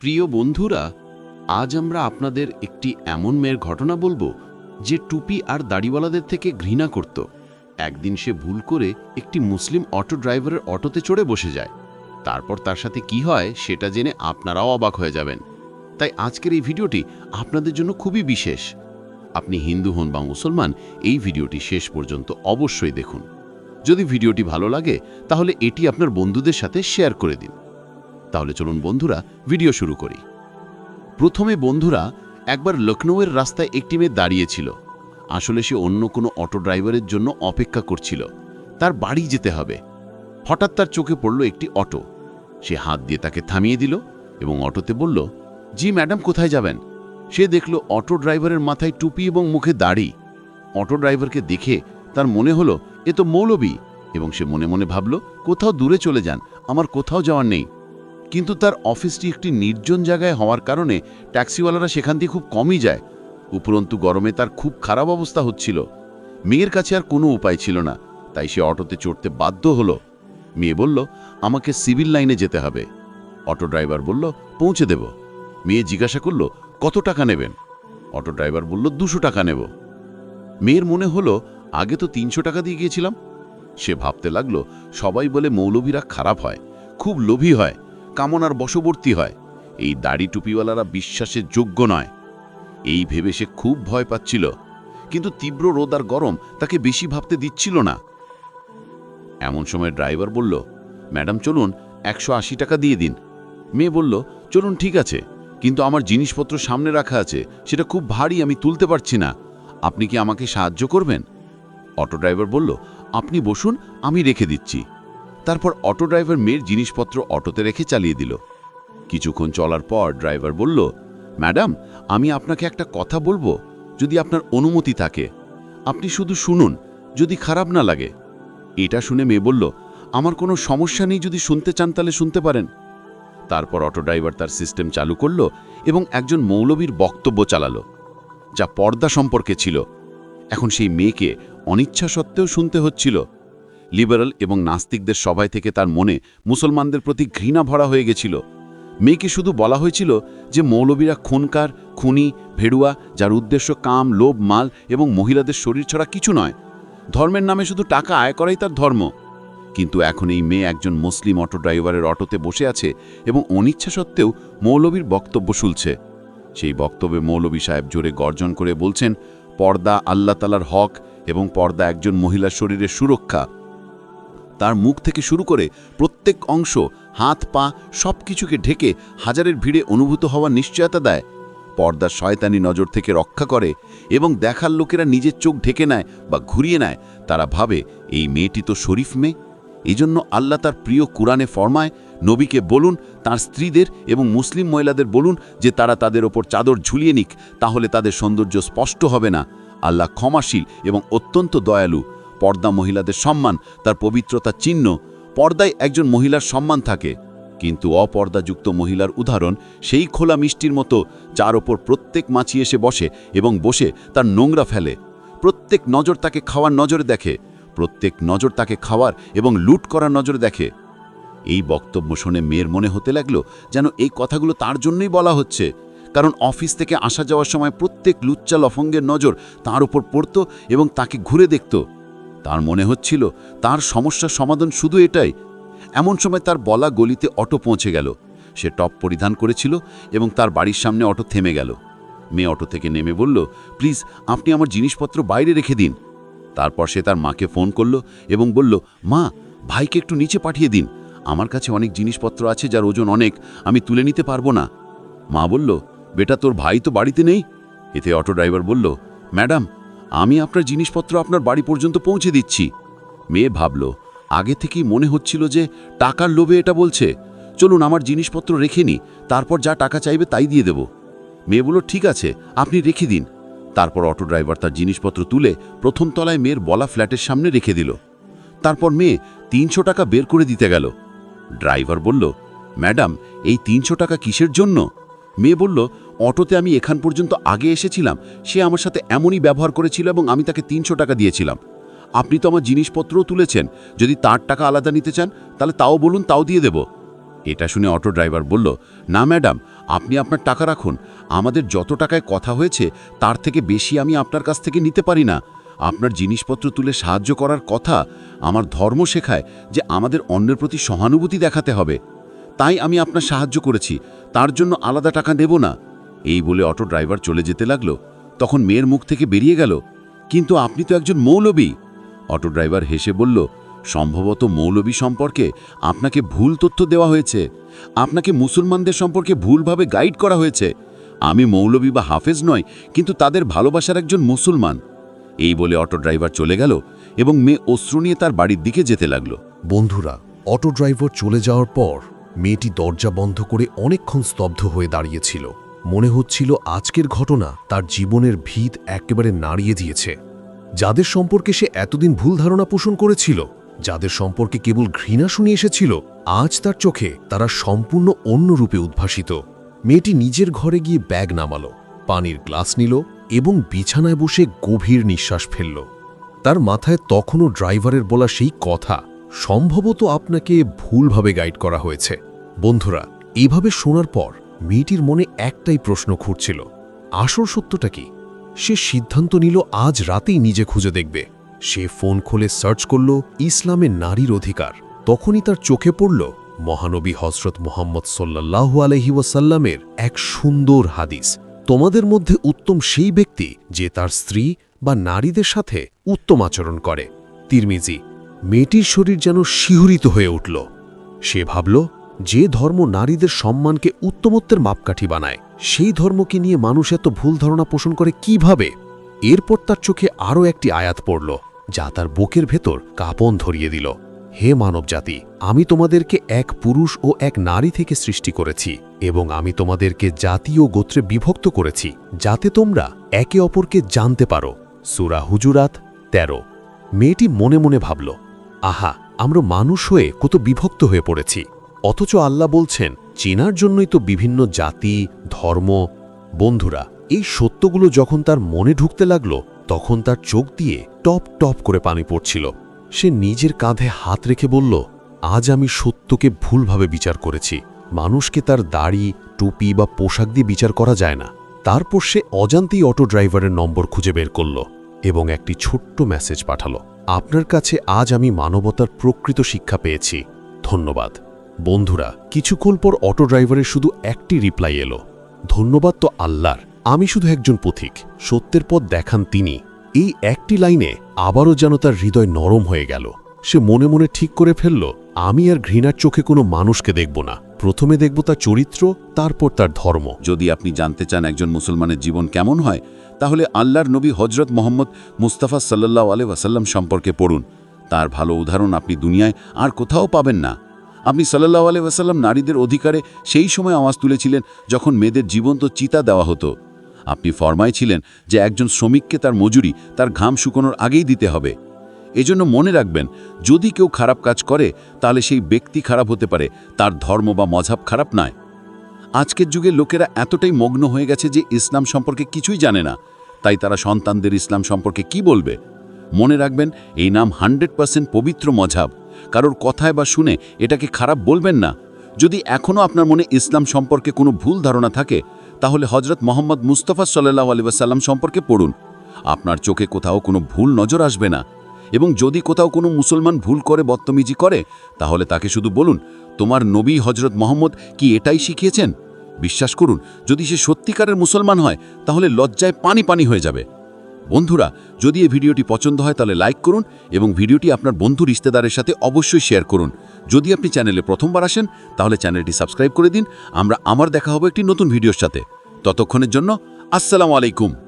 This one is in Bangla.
প্রিয় বন্ধুরা, আজ আমরা আপনাদের একটি এমন মেয়ের ঘটনা বলব যে টুপি আর দাড়িওয়ালাদের থেকে ঘৃণা করত। একদিন সে ভুল করে একটি মুসলিম অটো ড্রাইভারের অটোতে চড়ে বসে যায়। তারপর তার সাথে কি হয় সেটা জেনে আপনারাও অবাক হয়ে যাবেন। তাই আজকের এই ভিডিওটি আপনাদের জন্য খুবই বিশেষ। আপনি হিন্দু হন বা মুসলমান, এই ভিডিওটি শেষ পর্যন্ত অবশ্যই দেখুন। যদি ভিডিওটি ভালো লাগে, তাহলে এটি আপনার বন্ধুদের সাথে শেয়ার করে দিন। তাহলে চলুন বন্ধুরা ভিডিও শুরু করি। প্রথমে বন্ধুরা, একবার লখনৌয়ের রাস্তায় একটি মেয়ে দাঁড়িয়েছিল। আসলে সে অন্য কোনো অটো ড্রাইভারের জন্য অপেক্ষা করছিল। তার বাড়ি যেতে হবে। হঠাৎ তার চোখে পড়ল একটি অটো। সে হাত দিয়ে তাকে থামিয়ে দিল এবং অটোতে বলল, জি ম্যাডাম, কোথায় যাবেন? সে দেখল অটো ড্রাইভারের মাথায় টুপি এবং মুখে দাড়ি। অটো ড্রাইভারকে দেখে তার মনে হলো, এ তো মৌলবী এবং সে মনে মনে ভাবল, কোথাও দূরে চলে যান, আমার কোথাও যাওয়ার নেই। কিন্তু তার অফিসটি একটি নির্জন জায়গায় হওয়ার কারণে ট্যাক্সিওয়ালারা সেখান দিয়ে খুব কমই যায়। উপরন্তু গরমে তার খুব খারাপ অবস্থা হচ্ছিল। মেয়ের কাছে আর কোনো উপায় ছিল না, তাই সে অটোতে চড়তে বাধ্য হলো। মেয়ে বলল, আমাকে সিভিল লাইনে যেতে হবে। অটো ড্রাইভার বলল, পৌঁছে দেব। মেয়ে জিজ্ঞাসা করল, কত টাকা নেবেন? অটো ড্রাইভার বলল, দুশো টাকা নেব। মেয়ের মনে হলো, আগে তো তিনশো টাকা দিয়ে গিয়েছিলাম। সে ভাবতে লাগল, সবাই বলে মৌলভীরা খারাপ হয়, খুব লোভী হয়। কামনার বশবর্তী হয়। এই দাড়ি টুপিওয়ালারা বিশ্বাসের যোগ্য নয়। এই ভেবে সে খুব ভয় পাচ্ছিল। কিন্তু তীব্র রোদ আর গরম তাকে বেশি ভাবতে দিচ্ছিল না। এমন সময় ড্রাইভার বলল, ম্যাডাম, চলুন, একশো আশি টাকা দিয়ে দিন। মেয়ে বলল, চলুন, ঠিক আছে। কিন্তু আমার জিনিসপত্র সামনে রাখা আছে। সেটা খুব ভারী, আমি তুলতে পারছি না। আপনি কি আমাকে সাহায্য করবেন? অটো ড্রাইভার বলল, আপনি বসুন, আমি রেখে দিচ্ছি। তারপর অটো ড্রাইভার মেয়ের জিনিসপত্র অটোতে রেখে চালিয়ে দিল। কিছুক্ষণ চলার পর ড্রাইভার বলল, ম্যাডাম, আমি আপনাকে একটা কথা বলব, যদি আপনার অনুমতি থাকে। আপনি শুধু শুনুন, যদি খারাপ না লাগে। এটা শুনে মেয়ে বলল, আমার কোনো সমস্যা নেই যদি শুনতে চান তাহলে শুনতে পারেন। তারপর অটো ড্রাইভার তার সিস্টেম চালু করল এবং একজন মৌলবীর বক্তব্য চালালো, যা পর্দা সম্পর্কে ছিল। এখন সেই মেয়েকে অনিচ্ছা সত্ত্বেও শুনতে হচ্ছিল। লিবারাল এবং নাস্তিকদের সবাই থেকে তার মনে মুসলমানদের প্রতি ঘৃণা ভরা হয়ে গেছিল। মেয়েকে শুধু বলা হয়েছিল যে মৌলবীরা খুনকার, খুনি, ভেড়ুয়া, যার উদ্দেশ্য কাম, লোভ, মাল এবং মহিলাদের শরীর ছাড়া কিছু নয়। ধর্মের নামে শুধু টাকা আয় করাই তার ধর্ম। কিন্তু এখন এই মেয়ে একজন মুসলিম অটো ড্রাইভারের অটোতে বসে আছে এবং অনিচ্ছা সত্ত্বেও মৌলবীর বক্তব্য শুলছে সেই বক্তব্যে মৌলবী সাহেব জোরে গর্জন করে বলছেন, পর্দা আল্লাহ তালার হক এবং পর্দা একজন মহিলার শরীরের সুরক্ষা। তার মুখ থেকে শুরু করে প্রত্যেক অংশ, হাত, পা সব কিছুকে ঢেকে হাজারের ভিড়ে অনুভূত হওয়ার নিশ্চয়তা দেয়। পর্দা শয়তানি নজর থেকে রক্ষা করে এবং দেখার লোকেরা নিজের চোখ ঢেকে নেয় বা ঘুরিয়ে নেয়। তারা ভাবে, এই মেয়েটি তো শরীফ মেয়ে। এজন্য আল্লাহ তার প্রিয় কুরআনে ফরমায়, নবীকে বলুন, তার স্ত্রীদের এবং মুসলিম মহিলাদের বলুন যে তারা তাদের ওপর চাদর ঝুলিয়ে নিক, তাহলে তাদের সৌন্দর্য স্পষ্ট হবে না। আল্লাহ ক্ষমাশীল এবং অত্যন্ত দয়ালু। পর্দা মহিলাদের সম্মান, তার পবিত্রতার চিহ্ন। পর্দায় একজন মহিলার সম্মান থাকে। কিন্তু অপর্দাযুক্ত মহিলার উদাহরণ সেই খোলা মিষ্টির মতো, যার ওপর প্রত্যেক মাছি এসে বসে এবং বসে তার নোংরা ফেলে। প্রত্যেক নজর তাকে খাওয়ার নজরে দেখে, প্রত্যেক নজর তাকে খাওয়ার এবং লুট করার নজরে দেখে। এই বক্তব্য শুনে মেয়ের মনে হতে লাগল যেন এই কথাগুলো তার জন্যই বলা হচ্ছে। কারণ অফিস থেকে আসা যাওয়ার সময় প্রত্যেক লুচ্চা লফঙ্গের নজর তার উপর পড়ত এবং তাকে ঘুরে দেখত। তার মনে হচ্ছিল তার সমস্যার সমাধান শুধু এটাই। এমন সময় তার বলা গলিতে অটো পৌঁছে গেল। সে টপ পরিধান করেছিল এবং তার বাড়ির সামনে অটো থেমে গেল। মেয়ে অটো থেকে নেমে বলল, প্লিজ, আপনি আমার জিনিসপত্র বাইরে রেখে দিন। তারপর সে তার মাকে ফোন করল এবং বলল, মা, ভাইকে একটু নিচে পাঠিয়ে দিন। আমার কাছে অনেক জিনিসপত্র আছে যার ওজন অনেক, আমি তুলে নিতে পারব না। মা বলল, বেটা, তোর ভাই তো বাড়িতে নেই? এতে অটো ড্রাইভার বলল, ম্যাডাম আমি আপনার জিনিসপত্র আপনার বাড়ি পর্যন্ত পৌঁছে দিচ্ছি। মেয়ে ভাবল, আগে থেকেই মনে হচ্ছিল যে টাকার লোভে এটা বলছে। চলুন, আমার জিনিসপত্র রেখে নি, তারপর যা টাকা চাইবে তাই দিয়ে দেব। মেয়ে বলল, ঠিক আছে, আপনি রেখে দিন। তারপর অটো ড্রাইভার তার জিনিসপত্র তুলে প্রথম তলায় মেয়ের বলা ফ্ল্যাটের সামনে রেখে দিল। তারপর মেয়ে তিনশো টাকা বের করে দিতে গেল। ড্রাইভার বলল, ম্যাডাম, এই তিনশো টাকা কিসের জন্য? মেয়ে বলল অটোতে আমি এখান পর্যন্ত আগে এসেছিলাম, সে আমার সাথে এমনই ব্যবহার করেছিল এবং আমি তাকে তিনশো টাকা দিয়েছিলাম। আপনি তো আমার জিনিসপত্রও তুলেছেন, যদি তার টাকা আলাদা নিতে চান, তাহলে তাও বলুন, তাও দিয়ে দেব। এটা শুনে অটো ড্রাইভার বলল, না ম্যাডাম, আপনি আপনার টাকা রাখুন। আমাদের যত টাকায় কথা হয়েছে, তার থেকে বেশি আমি আপনার কাছ থেকে নিতে পারি না। আপনার জিনিসপত্র তুলে সাহায্য করার কথা আমার ধর্ম শেখায় যে আমাদের অন্যের প্রতি সহানুভূতি দেখাতে হবে। তাই আমি আপনার সাহায্য করেছি। তার জন্য আলাদা টাকা নেব না। এই বলে অটো ড্রাইভার চলে যেতে লাগল। তখন মেয়ের মুখ থেকে বেরিয়ে গেল। কিন্তু আপনি তো একজন মৌলবী। অটো ড্রাইভার হেসে বলল, সম্ভবত মৌলবী সম্পর্কে আপনাকে ভুল তথ্য দেওয়া হয়েছে। আপনাকে মুসলমানদের সম্পর্কে ভুলভাবে গাইড করা হয়েছে। আমি মৌলবী বা হাফেজ নয় কিন্তু তাদের ভালোবাসার একজন মুসলমান। এই বলে অটো ড্রাইভার চলে গেল এবং মেয়ে অশ্রু নিয়ে তার বাড়ির দিকে যেতে লাগল। বন্ধুরা, অটো ড্রাইভার চলে যাওয়ার পর মেয়েটি দরজা বন্ধ করে অনেকক্ষণ স্তব্ধ হয়ে দাঁড়িয়েছিল। মনে হচ্ছিল আজকের ঘটনা তার জীবনের ভিত একেবারে নাড়িয়ে দিয়েছে। যাদের সম্পর্কে সে এতদিন ভুল ধারণা পোষণ করেছিল, যাদের সম্পর্কে কেবল ঘৃণা শুনিয়ে এসেছিল, আজ তার চোখে তারা সম্পূর্ণ অন্য রূপে উদ্ভাসিত। মেয়েটি নিজের ঘরে গিয়ে ব্যাগ নামালো, পানির গ্লাস নিল এবং বিছানায় বসে গভীর নিঃশ্বাস ফেলল। তার মাথায় তখনও ড্রাইভারের বলা সেই কথা, সম্ভবত আপনাকে ভুলভাবে গাইড করা হয়েছে। বন্ধুরা এইভাবে শোনার পর মেয়েটির মনে একটাই প্রশ্ন ঘুরছিল, আসল সত্যটা কি? সে সিদ্ধান্ত নিল আজ রাতেই নিজে খুঁজে দেখবে। সে ফোন খুলে সার্চ করল ইসলামে নারীর অধিকার। তখনই তার চোখে পড়ল, মহানবী হজরত মোহাম্মদ সোল্লাহ আলহি ওয়াসাল্লামের এক সুন্দর হাদিস। তোমাদের মধ্যে উত্তম সেই ব্যক্তি যে তার স্ত্রী বা নারীদের সাথে উত্তম আচরণ করে। তিরমিজি, মেয়েটির শরীর যেন শিহরিত হয়ে উঠল। সে ভাবল যে ধর্ম নারীদের সম্মানকে উত্তমত্বের মাপকাঠি বানায়, সেই ধর্মকে নিয়ে মানুষ এত ভুল ধারণা পোষণ করে কীভাবে? এরপর তার চোখে আরও একটি আয়াত পড়ল, যা তার বুকের ভেতর কাঁপন ধরিয়ে দিল। হে মানবজাতি, আমি তোমাদেরকে এক পুরুষ ও এক নারী থেকে সৃষ্টি করেছি, এবং আমি তোমাদেরকে জাতি ও গোত্রে বিভক্ত করেছি, যাতে তোমরা একে অপরকে জানতে পারো। সুরা হুজুরাত তেরো। মেয়েটি মনে মনে ভাবল, আহা, আমরা মানুষ হয়ে কত বিভক্ত হয়ে পড়েছি। অথচ আল্লাহ বলছেন, চেনার জন্যই তো বিভিন্ন জাতি, ধর্ম, বন্ধুরা, এই সত্যগুলো যখন তার মনে ঢুকতে লাগল, তখন তার চোখ দিয়ে টপ টপ করে পানি পড়ছিল। সে নিজের কাঁধে হাত রেখে বলল, আজ আমি সত্যকে ভুলভাবে বিচার করেছি। মানুষকে তার দাড়ি, টুপি বা পোশাক দিয়ে বিচার করা যায় না। তারপর সে অজান্তেই অটো ড্রাইভারের নম্বর খুঁজে বের করল এবং একটি ছোট্ট মেসেজ পাঠালো, আপনার কাছে আজ আমি মানবতার প্রকৃত শিক্ষা পেয়েছি। ধন্যবাদ। বন্ধুরা, কিছুক্ষণ পর অটো ড্রাইভারের শুধু একটি রিপ্লাই এলো। ধন্যবাদ তো আল্লাহর, আমি শুধু একজন পথিক। সত্যের পথ দেখান তিনি। এই একটি লাইনে আবারও যেন তার হৃদয় নরম হয়ে গেল। সে মনে মনে ঠিক করে ফেলল, আমি আর ঘৃণার চোখে কোনো মানুষকে দেখব না। প্রথমে দেখব তার চরিত্র, তারপর তার ধর্ম। যদি আপনি জানতে চান একজন মুসলমানের জীবন কেমন হয়, তাহলে আল্লাহর নবী হজরত মোহাম্মদ মুস্তাফা সাল্লাহ আলে সম্পর্কে পড়ুন। তার ভালো উদাহরণ আপনি দুনিয়ায় আর কোথাও পাবেন না। আপনি সাল্লাহ আলে ওয়াসাল্লাম নারীদের অধিকারে সেই সময় আওয়াজ তুলেছিলেন যখন মেয়েদের জীবন্ত চিতা দেওয়া হতো। আপনি ফরমায় ছিলেন যে একজন শ্রমিককে তার মজুরি, তার ঘাম শুকোনোর আগেই দিতে হবে। এজন্য মনে রাখবেন, যদি কেউ খারাপ কাজ করে, তাহলে সেই ব্যক্তি খারাপ হতে পারে, তার ধর্ম বা মজাব খারাপ নয়। আজকের যুগে লোকেরা এতটাই মগ্ন হয়ে গেছে যে ইসলাম সম্পর্কে কিছুই জানে না। তাই তারা সন্তানদের ইসলাম সম্পর্কে কি বলবে? মনে রাখবেন, এই নাম হান্ড্রেড পবিত্র মজাব কারোর কথায় বা শুনে এটাকে খারাপ বলবেন না। যদি এখনও আপনার মনে ইসলাম সম্পর্কে কোনো ভুল ধারণা থাকে, তাহলে হজরত মোহাম্মদ মুস্তফা সাল্লাহ আলী ওয়াসাল্লাম সম্পর্কে পড়ুন। আপনার চোখে কোথাও কোনো ভুল নজর আসবে না। এবং যদি কোথাও কোনো মুসলমান ভুল করে, বদতমিজি করে, তাহলে তাকে শুধু বলুন, তোমার নবী হজরত মোহাম্মদ কি এটাই শিখিয়েছেন? বিশ্বাস করুন, যদি সে সত্যিকারের মুসলমান হয়, তাহলে লজ্জায় পানি পানি হয়ে যাবে। বন্ধুরা, যদি এই ভিডিওটি পছন্দ হয় তাহলে লাইক করুন এবং ভিডিওটি আপনার বন্ধু রিশতেদারের সাথে অবশ্যই শেয়ার করুন। যদি আপনি চ্যানেলে প্রথমবার আসেন, তাহলে চ্যানেলটি সাবস্ক্রাইব করে দিন। আমরা আমার দেখা হবে একটি নতুন ভিডিওর সাথে। ততক্ষণের জন্য, আসসালামু আলাইকুম।